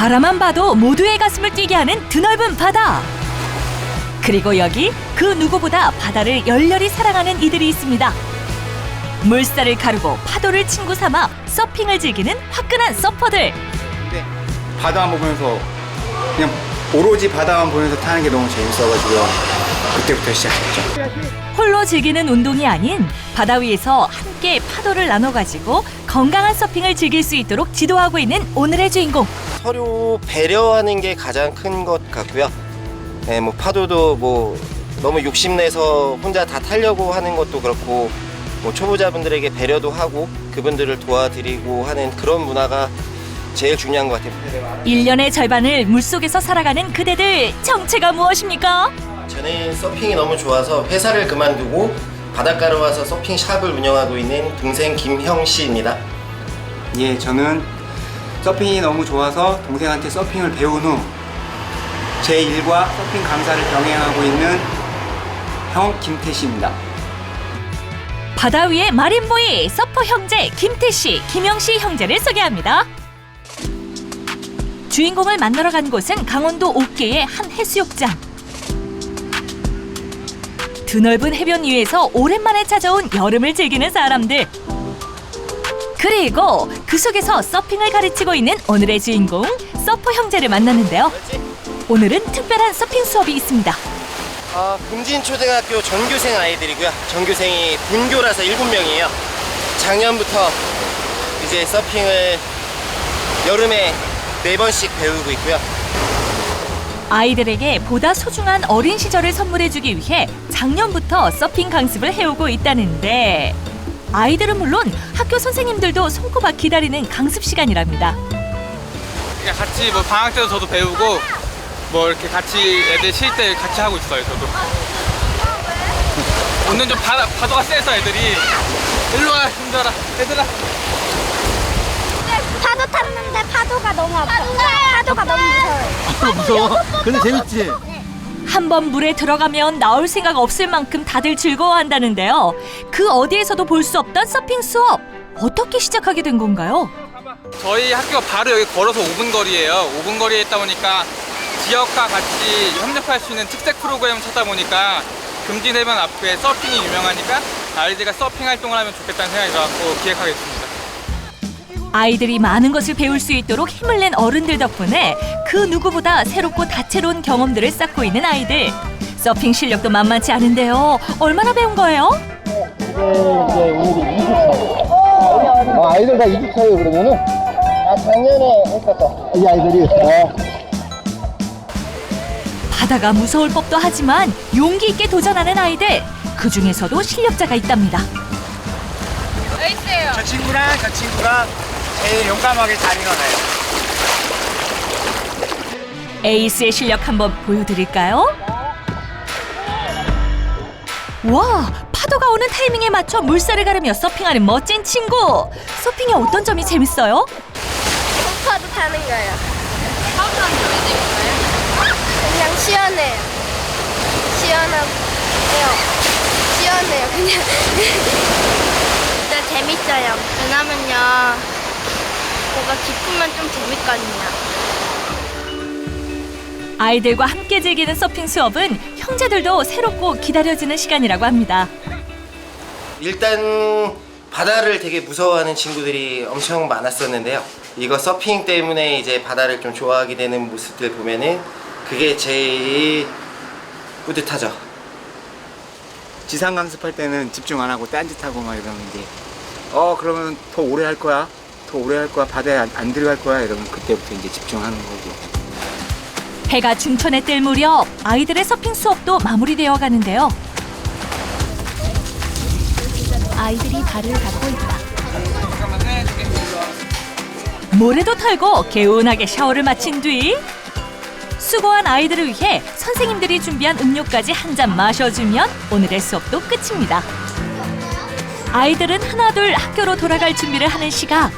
바라만 봐도 모두의 가슴을 뛰게 하는 드넓은 바다. 그리고 여기 그 누구보다 바다를 열렬히 사랑하는 이들이 있습니다. 물살을 가르고 파도를 친구 삼아 서핑을 즐기는 화끈한 서퍼들. 근데 바다만 보면서 그냥 오로지 바다만 보면서 타는 게 너무 재밌어가지고요. 그때부터 시작했죠. 홀로 즐기는 운동이 아닌 바다 위에서 함께 파도를 나눠 가지고 건강한 서핑을 즐길 수 있도록 지도하고 있는 오늘의 주인공. 서로 배려하는 게 가장 큰 것 같고요. 네, 뭐 파도도 뭐 너무 욕심내서 혼자 다 타려고 하는 것도 그렇고 뭐 초보자분들에게 배려도 하고 그분들을 도와드리고 하는 그런 문화가 제일 중요한 것 같아요. 일년의 절반을 물속에서 살아가는 그대들 정체가 무엇입니까? 저는 서핑이 너무 좋아서 회사를 그만두고 바닷가로 와서 서핑 샵을 운영하고 있는 동생 김형 씨입니다. 예, 저는 서핑이 너무 좋아서 동생한테 서핑을 배운 후 제 일과 서핑 강사를 병행하고 있는 형 김태씨입니다. 바다 위의 마린보이 서퍼 형제 김태씨, 김영씨 형제를 소개합니다. 주인공을 만나러 간 곳은 강원도 옥계의 한 해수욕장. 드넓은 해변 위에서 오랜만에 찾아온 여름을 즐기는 사람들. 그리고 그 속에서 서핑을 가르치고 있는 오늘의 주인공 서퍼 형제를 만났는데요. 오늘은 특별한 서핑 수업이 있습니다. 아, 금진초등학교 전교생 아이들이고요. 전교생이 분교라서 7명이에요. 작년부터 이제 서핑을 여름에 4번씩 배우고 있고요. 아이들에게 보다 소중한 어린 시절을 선물해주기 위해 작년부터 서핑 강습을 해오고 있다는데 아이들은 물론 학교 선생님들도 손꼽아 기다리는 강습 시간이랍니다. 그냥 같이 뭐 방학 때도 저도 배우고 뭐 이렇게 같이 애들 쉴 때 같이 하고 있어요 저도 오늘 좀 바다, 파도가 세서 애들이 일로 와 힘들어 얘들아 파도 탔는데 파도가 너무 아파. 파도가 너무 무서워요. 무서워? 근데 재밌지? 한 번 물에 들어가면 나올 생각 없을 만큼 다들 즐거워한다는데요. 그 어디에서도 볼 수 없던 서핑 수업 어떻게 시작하게 된 건가요? 저희 학교가 바로 여기 걸어서 5분 거리예요 5분 거리에 있다 보니까 지역과 같이 협력할 수 있는 특색 프로그램을 찾다 보니까 금진해변 앞에 서핑이 유명하니까 아이들과 서핑 활동을 하면 좋겠다는 생각이 들어서 기획하게 됐습니다 아이들이 많은 것을 배울 수 있도록 힘을 낸 어른들 덕분에 그 누구보다 새롭고 다채로운 경험들을 쌓고 있는 아이들. 서핑 실력도 만만치 않은데요. 얼마나 배운 거예요? 아, 아이들 다 20차예요, 그러면은? 아, 작년에 했었어. 이 아이들이. 어. 바다가 무서울 법도 하지만 용기 있게 도전하는 아이들. 그 중에서도 실력자가 있답니다. 저 친구랑 저 친구가 제일 용감하게 잘 일어나요. 에이스의 실력 한번 보여드릴까요? 와, 파도가 오는 타이밍에 맞춰 물살을 가르며 서핑하는 멋진 친구. 서핑의 어떤 점이 재밌어요? 파도 타는 거예요. 파도 타는 게왜 재밌어요? 그냥 시원해요. 시원하고 시원해요. 그냥 진짜 재밌어요. 왜냐면요, 뭐가 깊으면 좀 재밌거든요. 아이들과 함께 즐기는 서핑 수업은 형제들도 새롭고 기다려지는 시간이라고 합니다. 일단 바다를 되게 무서워하는 친구들이 엄청 많았었는데요. 이거 서핑 때문에 이제 바다를 좀 좋아하게 되는 모습들 보면은 그게 제일 뿌듯하죠. 지상 강습할 때는 집중 안 하고 딴짓하고 막 이제 어 그러면 더 오래 할 거야. 더 오래 할 거야. 바다에 안, 안 들어갈 거야. 이러면 그때부터 이제 집중하는 거고. 해가 중천에 뜰 무렵 아이들의 서핑 수업도 마무리되어 가는데요. 아이들이 발을 닦고 있다. 모래도 털고 개운하게 샤워를 마친 뒤 수고한 아이들을 위해 선생님들이 준비한 음료까지 한 잔 마셔주면 오늘의 수업도 끝입니다. 아이들은 하나둘 학교로 돌아갈 준비를 하는 시각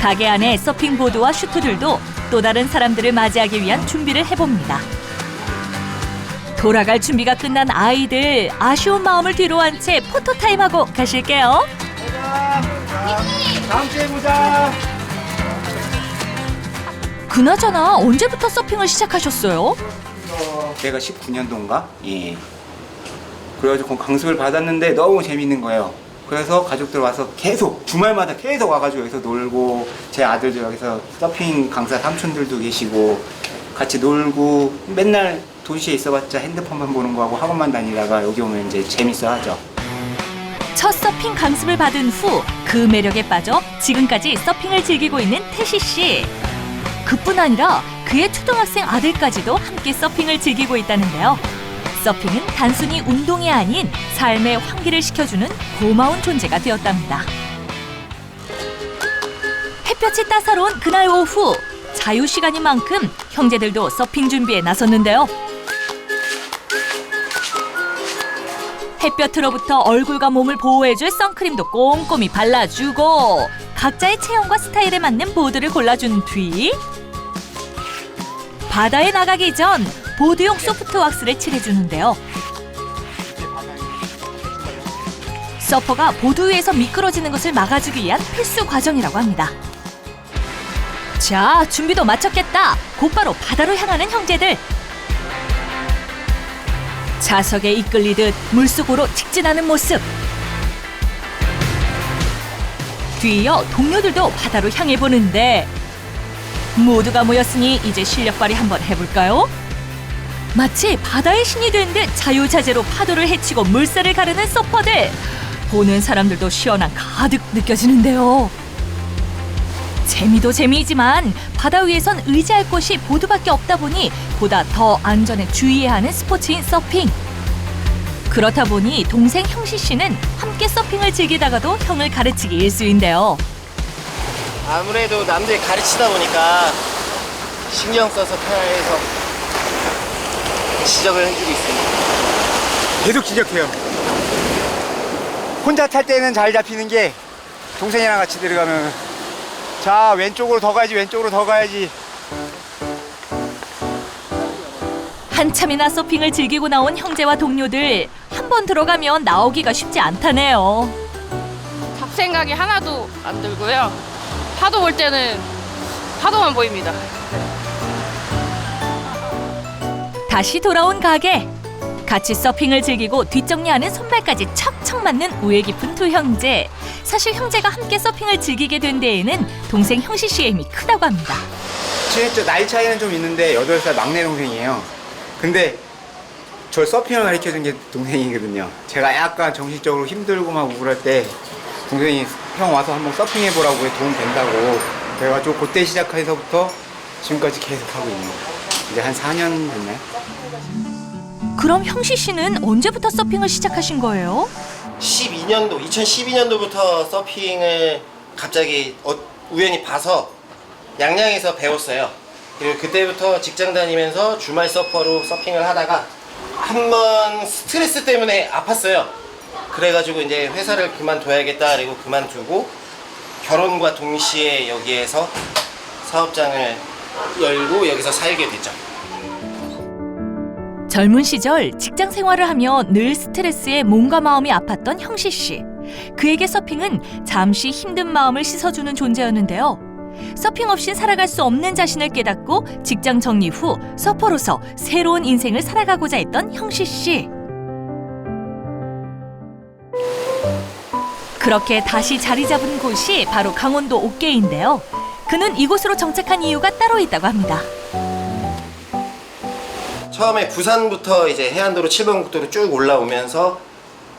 가게 안에 서핑보드와 슈트들도 또 다른 사람들을 맞이하기 위한 준비를 해봅니다. 돌아갈 준비가 끝난 아이들 아쉬운 마음을 뒤로 한 채 포토타임하고 가실게요. 다음 주에 보자. 그나저나 언제부터 서핑을 시작하셨어요? 내가 19년도인가? 예. 그래가지고 강습을 받았는데 너무 재밌는 거예요. 그래서 가족들 와서 계속 주말마다 계속 와가지고 여기서 놀고 제 아들들 여기서 서핑 강사 삼촌들도 계시고 같이 놀고 맨날 도시에 있어봤자 핸드폰만 보는 거하고 학원만 다니다가 여기 오면 이제 재밌어 하죠. 첫 서핑 강습을 받은 후 그 매력에 빠져 지금까지 서핑을 즐기고 있는 태시 씨. 그뿐 아니라 그의 초등학생 아들까지도 함께 서핑을 즐기고 있다는데요. 서핑은 단순히 운동이 아닌 삶의 환기를 시켜주는 고마운 존재가 되었답니다. 햇볕이 따사로운 그날 오후 자유 시간인 만큼 형제들도 서핑 준비에 나섰는데요. 햇볕으로부터 얼굴과 몸을 보호해줄 선크림도 꼼꼼히 발라주고 각자의 체형과 스타일에 맞는 보드를 골라준 뒤 바다에 나가기 전 보드용 소프트 왁스를 칠해주는데요. 서퍼가 보드 위에서 미끄러지는 것을 막아주기 위한 필수 과정이라고 합니다. 자, 준비도 마쳤겠다. 곧바로 바다로 향하는 형제들. 자석에 이끌리듯 물속으로 직진하는 모습. 뒤이어 동료들도 바다로 향해 보는데 모두가 모였으니 이제 실력 발휘 한번 해볼까요? 마치 바다의 신이 된 듯 자유자재로 파도를 헤치고 물살을 가르는 서퍼들. 보는 사람들도 시원한 가득 느껴지는데요. 재미도 재미이지만 바다 위에선 의지할 곳이 보드밖에 없다 보니 보다 더 안전에 주의해야 하는 스포츠인 서핑. 그렇다 보니 동생 형시 씨는 함께 서핑을 즐기다가도 형을 가르치기 일수인데요. 아무래도 남들 가르치다 보니까 신경 써서 타야 해서 지적을 해주고 있습니다. 계속 지적해요. 혼자 탈 때는 잘 잡히는 게 동생이랑 같이 들어가면 자 왼쪽으로 더 가야지 왼쪽으로 더 가야지 한참이나 서핑을 즐기고 나온 형제와 동료들 한 번 들어가면 나오기가 쉽지 않다네요. 잡생각이 하나도 안 들고요. 파도 볼 때는 파도만 보입니다. 다시 돌아온 가게. 같이 서핑을 즐기고 뒷정리하는 손발까지 척척 맞는 우애 깊은 두 형제. 사실 형제가 함께 서핑을 즐기게 된 데에는 동생 형시 씨의 힘이 크다고 합니다. 친했죠 나이 차이는 좀 있는데 8살 막내 동생이에요 근데 저 서핑을 가르쳐준 게 동생이거든요 제가 약간 정신적으로 힘들고 막 우울할 때 동생이 형 와서 한번 서핑 해 보라고 해 도움 된다고 그래가지고 그때 시작해서부터 지금까지 계속 하고 있는 거예요 이제 한 4년 됐나요? 그럼 형시 씨는 언제부터 서핑을 시작하신 거예요? 12년도, 2012년도부터 서핑을 갑자기 어- 우연히 봐서 양양에서 배웠어요. 그리고 그때부터 직장 다니면서 주말 서퍼로 서핑을 하다가 한 번 스트레스 때문에 아팠어요. 그래가지고 이제 회사를 그만둬야겠다 그리고 그만두고 결혼과 동시에 여기에서 사업장을 열고 여기서 살게 됐죠. 젊은 시절 직장 생활을 하며 늘 스트레스에 몸과 마음이 아팠던 형시 씨. 그에게 서핑은 잠시 힘든 마음을 씻어주는 존재였는데요. 서핑 없인 살아갈 수 없는 자신을 깨닫고 직장 정리 후 서퍼로서 새로운 인생을 살아가고자 했던 형시 씨. 그렇게 다시 자리 잡은 곳이 바로 강원도 옥계인데요. 그는 이곳으로 정착한 이유가 따로 있다고 합니다. 처음에 부산부터 이제 해안도로 7번 국도로 쭉 올라오면서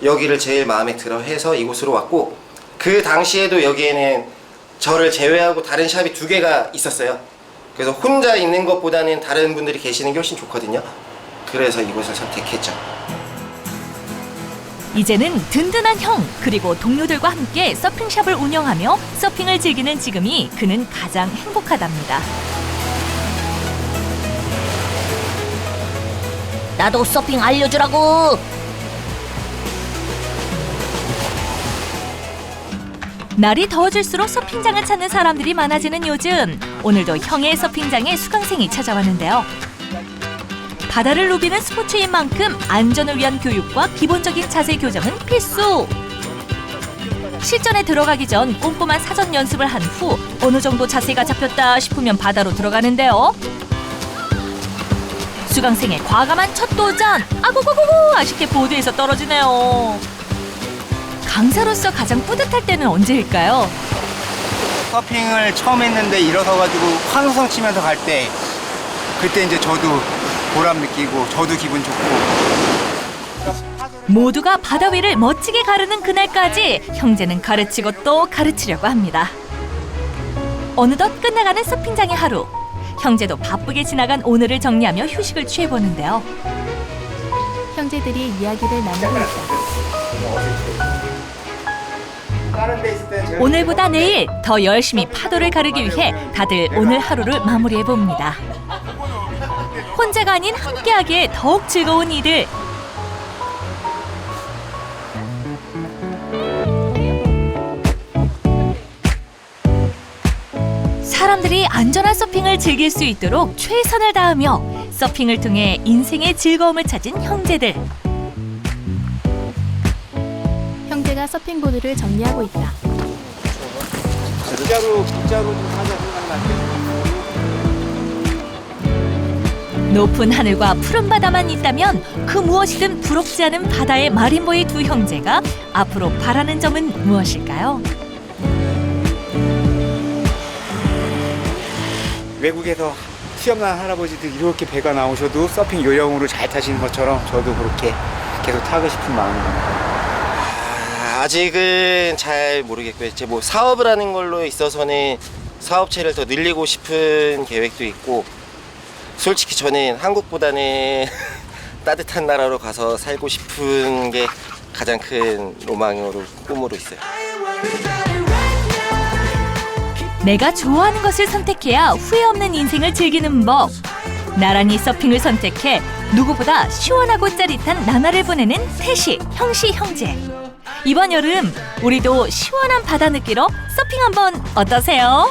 여기를 제일 마음에 들어 해서 이곳으로 왔고 그 당시에도 여기에는 저를 제외하고 다른 샵이 두 개가 있었어요. 그래서 혼자 있는 것보다는 다른 분들이 계시는 게 훨씬 좋거든요. 그래서 이곳을 선택했죠. 이제는 든든한 형 그리고 동료들과 함께 서핑샵을 운영하며 서핑을 즐기는 지금이 그는 가장 행복하답니다. 나도 서핑 알려주라고. 날이 더워질수록 서핑장을 찾는 사람들이 많아지는 요즘 오늘도 형의 서핑장에 수강생이 찾아왔는데요. 바다를 누비는 스포츠인 만큼 안전을 위한 교육과 기본적인 자세 교정은 필수. 실전에 들어가기 전 꼼꼼한 사전 연습을 한 후 어느 정도 자세가 잡혔다 싶으면 바다로 들어가는데요. 수강생의 과감한 첫 도전! 아고고고고! 아쉽게 보드에서 떨어지네요. 강사로서 가장 뿌듯할 때는 언제일까요? 서핑을 처음 했는데 일어서가지고 환호성 치면서 갈 때 그때 이제 저도 보람 느끼고 저도 기분 좋고 모두가 바다 위를 멋지게 가르는 그날까지 형제는 가르치고 또 가르치려고 합니다. 어느덧 끝나가는 서핑장의 하루. 형제도 바쁘게 지나간 오늘을 정리하며 휴식을 취해보는데요. 형제들이 이야기를 나누고 있다. 오늘보다 내일 더 열심히 파도를 가르기 위해 다들 오늘 하루를 마무리해 봅니다. 혼자가 아닌 함께하기에 더욱 즐거운 이들. 사람들이 안전한 서핑을 즐길 수 있도록 최선을 다하며 서핑을 통해 인생의 즐거움을 찾은 형제들. 형제가 서핑보드를 정리하고 있다. 진짜로 진짜로 좀 하자 생각날 높은 하늘과 푸른 바다만 있다면 그 무엇이든 부럽지 않은 바다의 마린보이 두 형제가 앞으로 바라는 점은 무엇일까요? 외국에서 수염난 할아버지들 이렇게 배가 나오셔도 서핑 요령으로 잘 타시는 것처럼 저도 그렇게 계속 타고 싶은 마음입니다. 아, 아직은 잘 모르겠고요. 이제 뭐 사업을 하는 걸로 있어서는 사업체를 더 늘리고 싶은 계획도 있고 솔직히 저는 한국보다는 따뜻한 나라로 가서 살고 싶은 게 가장 큰 로망으로 꿈으로 있어요. 내가 좋아하는 것을 선택해야 후회 없는 인생을 즐기는 법. 나란히 서핑을 선택해 누구보다 시원하고 짜릿한 나날을 보내는 태시, 형시, 형제. 이번 여름 우리도 시원한 바다 느끼러 서핑 한번 어떠세요?